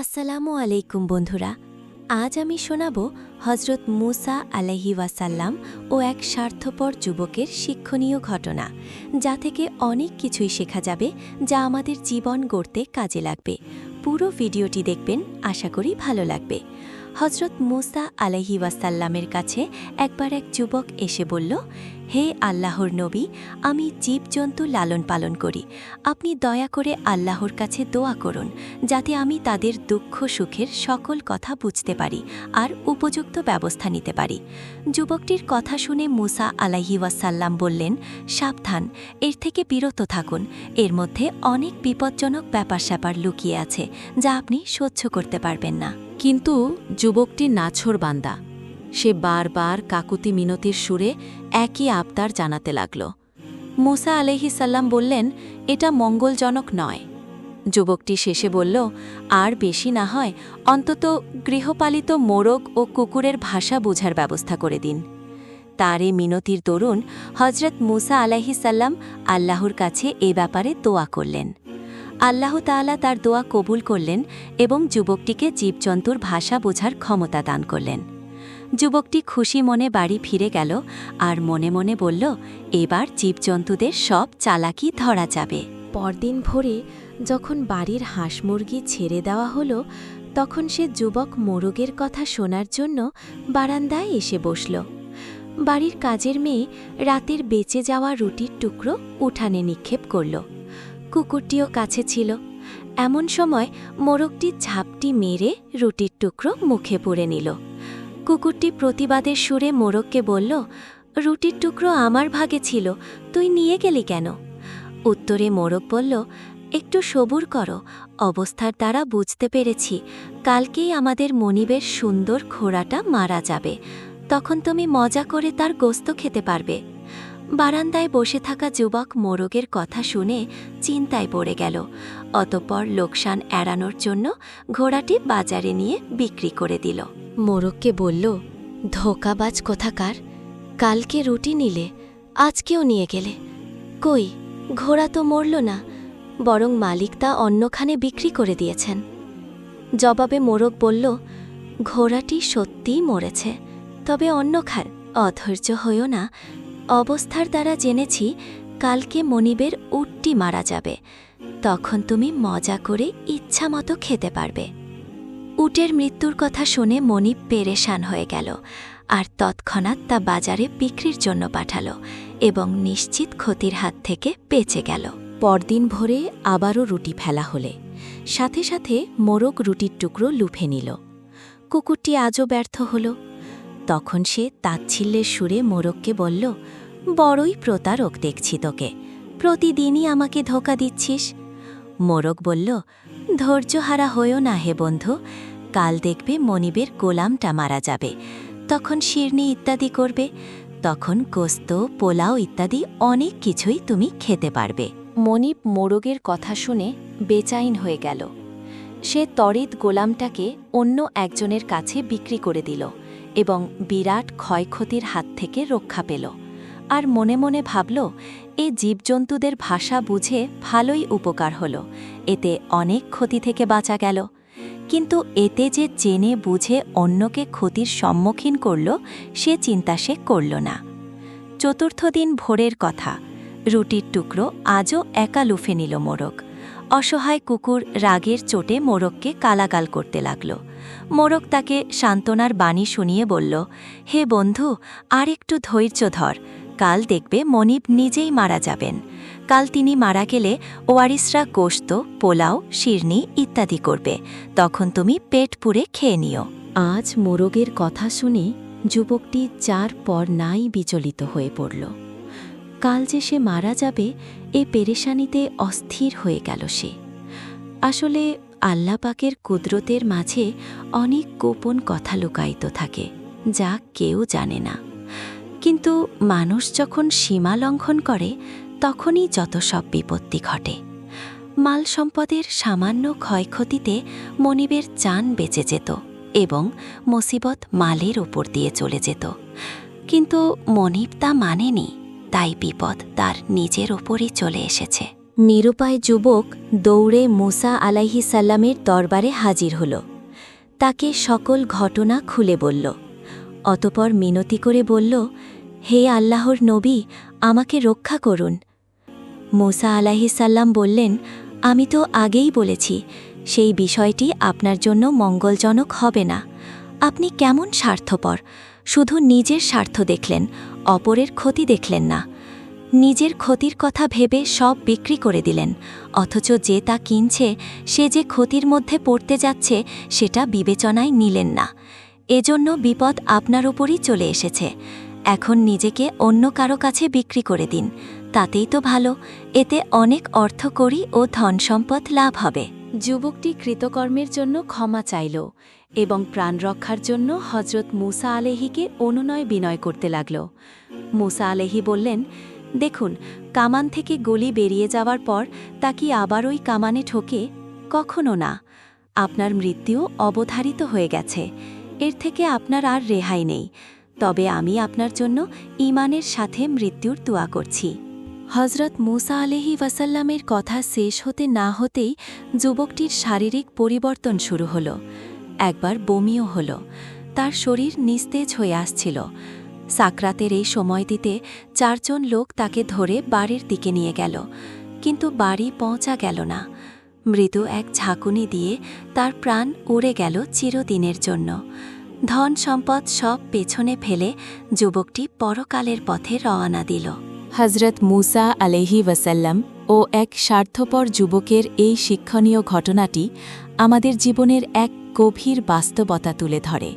আসসালামু আলাইকুম বন্ধুরা, আজ আমি শোনাব হজরত মুসা আলাহি ওয়াসাল্লাম ও এক স্বার্থপর যুবকের শিক্ষণীয় ঘটনা, যা থেকে অনেক কিছুই শেখা যাবে, যা আমাদের জীবন গড়তে কাজে লাগবে। পুরো ভিডিওটি দেখবেন, আশা করি ভালো লাগবে। হজরত মুসা আলাহি ওয়াসাল্লামের কাছে একবার এক যুবক এসে বলল হে আল্লাহর নবী, আমি জীবজন্তু লালন পালন করি। আপনি দয়া করে আল্লাহর কাছে দোয়া করুন, যাতে আমি তাদের দুঃখ সুখের সকল কথা বুঝতে পারি আর উপযুক্ত ব্যবস্থা নিতে পারি। যুবকটির কথা শুনে মুসা আলাহি ওয়াসাল্লাম বললেন, সাবধান, এর থেকে বিরত থাকুন। এর মধ্যে অনেক বিপজ্জনক ব্যাপার স্যাপার লুকিয়ে আছে, যা আপনি সহ্য করতে পারবেন না। কিন্তু যুবকটি নাছর বান্দা সে বারবার কাকুতি মিনতির সুরে একই আবদার জানাতে লাগল। মুসা আলহিসাল্লাম বললেন, এটা মঙ্গলজনক নয়। যুবকটি শেষে বলল, আর বেশি না হয়, অন্তত গৃহপালিত মোরগ ও কুকুরের ভাষা বোঝার ব্যবস্থা করে দিন। তার এ মিনতির দরুন হজরত মুসা আলাহিসাল্লাম আল্লাহর কাছে এ ব্যাপারে দোয়া করলেন। আল্লাহ তাআলা তার দোয়া কবুল করলেন এবং যুবকটিকে জীবজন্তুর ভাষা বোঝার ক্ষমতা দান করলেন। যুবকটি খুশি মনে বাড়ি ফিরে গেল আর মনে মনে বলল, এবার জীবজন্তুদের সব চালাকি ধরা যাবে। পরদিন ভোরে যখন বাড়ির হাঁস মুরগি ছেড়ে দেওয়া হলো, তখন সে যুবক মোরগের কথা শোনার জন্য বারান্দায় এসে বসল। বাড়ির কাজের মেয়ে রাতের বেঁচে যাওয়া রুটির টুকরো উঠানে নিক্ষেপ করল। কুকুরটিও কাছে ছিল। এমন সময় মোরগটি ঝাপটি মেরে রুটির টুকরো মুখে পুরে নিল। কুকুরটি প্রতিবাদের সুরে মোরগকে বলল, রুটির টুকরো আমার ভাগে ছিল, তুই নিয়ে গেলি কেন? উত্তরে মোরগ বলল, একটু সবুর করো, অবস্থার দ্বারা বুঝতে পেরেছি, কালকেই আমাদের মনিবের সুন্দর ঘোড়াটা মারা যাবে, তখন তুমি মজা করে তার গোস্ত খেতে পারবে। বারান্দায় বসে থাকা যুবক মোরগের কথা শুনে চিন্তায় পড়ে গেল, অতপর লোকসান এড়ানোর জন্য ঘোড়াটি বাজারে নিয়ে বিক্রি করে দিল। মোরগকে বলল, ধোকাবাজ কোথাকার? কালকে রুটি নিলে, আজকেও নিয়ে গেলে। কই, ঘোড়া তো মরল না, বরং মালিক তা অন্যখানে বিক্রি করে দিয়েছেন। জবাবে মোরগ বলল, ঘোড়াটি সত্যিই মরেছে, তবে অন্যখার, অধৈর্য হইও না। অবস্থার দ্বারা জেনেছি, কালকে মনিবের উটটি মারা যাবে। তখন তুমি মজা করে ইচ্ছামতো খেতে পারবে। উটের মৃত্যুর কথা শুনে মনিব পেরেশান হয়ে গেল, আর তৎক্ষণাৎ তা বাজারে বিক্রির জন্য পাঠাল এবং নিশ্চিত ক্ষতির হাত থেকে বেঁচে গেল। পরদিন ভোরে আবারও রুটি ফেলা হলে, সাথে সাথে মোরগ রুটির টুকরো লুফে নিল। কুকুরটি আজও ব্যর্থ হল। তখন সে তাচ্ছিল্যের সুরে মোরগকে বলল, বড়ই প্রতারক দেখছি তোকে, প্রতিদিনই আমাকে ধোকা দিচ্ছিস। মোরগ বলল, ধৈর্যহারা হয়েও না হে বন্ধু কাল দেখবে মনিবের গোলামটা মারা যাবে। তখন শিরনি ইত্যাদি করবে। তখন গোস্ত, পোলাও ইত্যাদি অনেক কিছুই তুমি খেতে পারবে। মনিব মোরগের কথা শুনে বেচাইন হয়ে গেল। সে তরিত গোলামটাকে অন্য একজনের কাছে বিক্রি করে দিল এবং বিরাট ক্ষয়ক্ষতির হাত থেকে রক্ষা পেল। আর মনে মনে ভাবল, এ জীবজন্তুদের ভাষা বুঝে ভালোই উপকার হল। এতে অনেক ক্ষতি থেকে বাঁচা গেল। কিন্তু এতে যে জেনে বুঝে অন্যকে ক্ষতির সম্মুখীন করল, সে চিন্তা সে করল না। চতুর্থ দিন ভোরের কথা। রুটির টুকরো আজও একা লুফে নিল মোরগ। অসহায় কুকুর রাগের চোটে মোরগকে কালাগাল করতে লাগল। মোরগ তাকে সান্ত্বনার বাণী শুনিয়ে বলল, হে বন্ধু আর একটু ধৈর্য ধর। কাল দেখবে মনিব নিজেই মারা যাবেন। কাল তিনি মারা গেলে ওয়ারিসরা গোস্ত পোলাও, শিরনি ইত্যাদি করবে। তখন তুমি পেট পুড়ে খেয়ে নিও। আজ মোরগের কথা শুনে যুবকটি চার পর নাই বিচলিত হয়ে পড়ল। কাল যে সে মারা যাবে, এ পেরেশানিতে অস্থির হয়ে গেল সে। আসলে আল্লাপাকের কুদরতের মাঝে অনেক গোপন কথা লুকায়িত থাকে, যা কেউ জানে না। কিন্তু মানুষ যখন সীমা লঙ্ঘন করে তখনই যত সব বিপত্তি ঘটে। মাল সম্পদের সামান্য ক্ষয়ক্ষতিতে মনিবের চান বেঁচে যেত এবং মুসিবত মালের ওপর দিয়ে চলে যেত। কিন্তু মনিব তা মানেনি, তাই বিপদ তার নিজের ওপরই চলে এসেছে। নিরুপায় যুবক দৌড়ে মুসা আলাইহি সাল্লামের দরবারে হাজির হল। তাকে সকল ঘটনা খুলে বলল। অতপর মিনতি করে বলল, হে আল্লাহর নবী, আমাকে রক্ষা করুন। মুসা আলাইহি সাল্লাম বললেন, আমি তো আগেই বলেছি, সেই বিষয়টি আপনার জন্য মঙ্গলজনক হবে না। আপনি কেমন স্বার্থপর, শুধু নিজের স্বার্থ দেখলেন, অপরের ক্ষতি দেখলেন না। নিজের ক্ষতির কথা ভেবে সব বিক্রি করে দিলেন, অথচ যে তা কিনছে, সে যে ক্ষতির মধ্যে পড়তে যাচ্ছে, সেটা বিবেচনায় নিলেন না। এজন্য বিপদ আপনার ওপরই চলে এসেছে। এখন নিজেকে অন্য কারও কাছে বিক্রি করে দিন। তাতেই তো ভালো। এতে অনেক অর্থ করি ও ধন সম্পদ লাভ হবে। যুবকটি কৃতকর্মের জন্য ক্ষমা চাইল এবং প্রাণ রক্ষার জন্য হজরত মুসা আলেহিকে অনুনয় বিনয় করতে লাগল। মুসা আলেহি বললেন, দেখুন, কামান থেকে গলি বেরিয়ে যাওয়ার পর তা কি আবার ওই কামানে ঠোকে কখনো না। আপনার মৃত্যু অবধারিত হয়ে গেছে। এর থেকে আপনার আর রেহাই নেই। তবে আমি আপনার জন্য ইমানের সাথে মৃত্যুর দোয়া করছি। হজরত মুসা আলেহি ওয়াসাল্লামের কথা শেষ হতে না হতেই যুবকটির শারীরিক পরিবর্তন শুরু হল। একবার বমিও হল। তার শরীর নিস্তেজ হয়ে আসছিল। সাকরাতের এই সময়টিতে চারজন লোক তাকে ধরে বাড়ির দিকে নিয়ে গেল। কিন্তু বাড়ি পৌঁছা গেল না। মৃদু এক ঝাঁকুনি দিয়ে তার প্রাণ উড়ে গেল চিরদিনের জন্য। ধন সম্পদ সব পেছনে ফেলে যুবকটি পরকালের পথে রওনা দিল। হজরত মুসা আলহি ওয়াসাল্লাম ও এক স্বার্থপর যুবকের এই শিক্ষণীয় ঘটনাটি আমাদের জীবনের এক গভীর বাস্তবতা তুলে ধরে।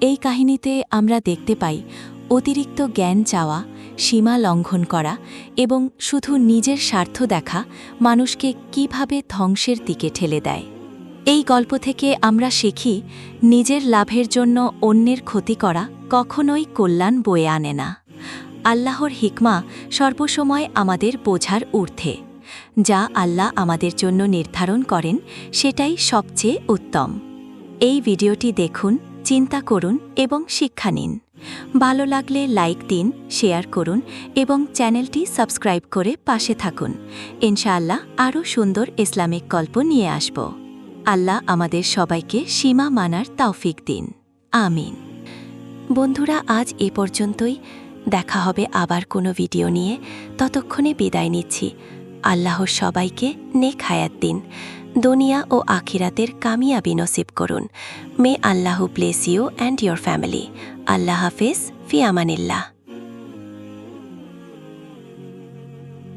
এই কাহিনীতে আমরা দেখতে পাই অতিরিক্ত জ্ঞান চাওয়া, সীমা লঙ্ঘন করা এবং শুধু নিজের স্বার্থ দেখা মানুষকে কীভাবে ধ্বংসের দিকে ঠেলে দেয়। এই গল্প থেকে আমরা শিখি নিজের লাভের জন্য অন্যের ক্ষতি করা কখনোই কল্যাণ বয়ে আনে না। আল্লাহর হিকমা সর্বসময় আমাদের বোঝার ঊর্ধ্বে। যা আল্লাহ আমাদের জন্য নির্ধারণ করেন, সেটাই সবচেয়ে উত্তম। এই ভিডিওটি দেখুন, চিন্তা করুন এবং শিক্ষা নিন। ভালো লাগলে লাইক দিন, শেয়ার করুন এবং চ্যানেলটি সাবস্ক্রাইব করে পাশে থাকুন। ইনশাআল্লাহ আরও সুন্দর ইসলামিক গল্প নিয়ে আসব। আল্লাহ আমাদের সবাইকে সীমা মানার তৌফিক দিন। আমিন। বন্ধুরা, আজ এ পর্যন্তই। দেখা হবে আবার কোনো ভিডিও নিয়ে। ততক্ষণে বিদায় নিচ্ছি। আল্লাহর সবাইকে নেক হায়াত দিন। দুনিয়া ও আখিরাতের কামিয়াবি নসিব করুন। May Allah bless you and your family Allah হাফিজ। ফি আমানিল্লাহ।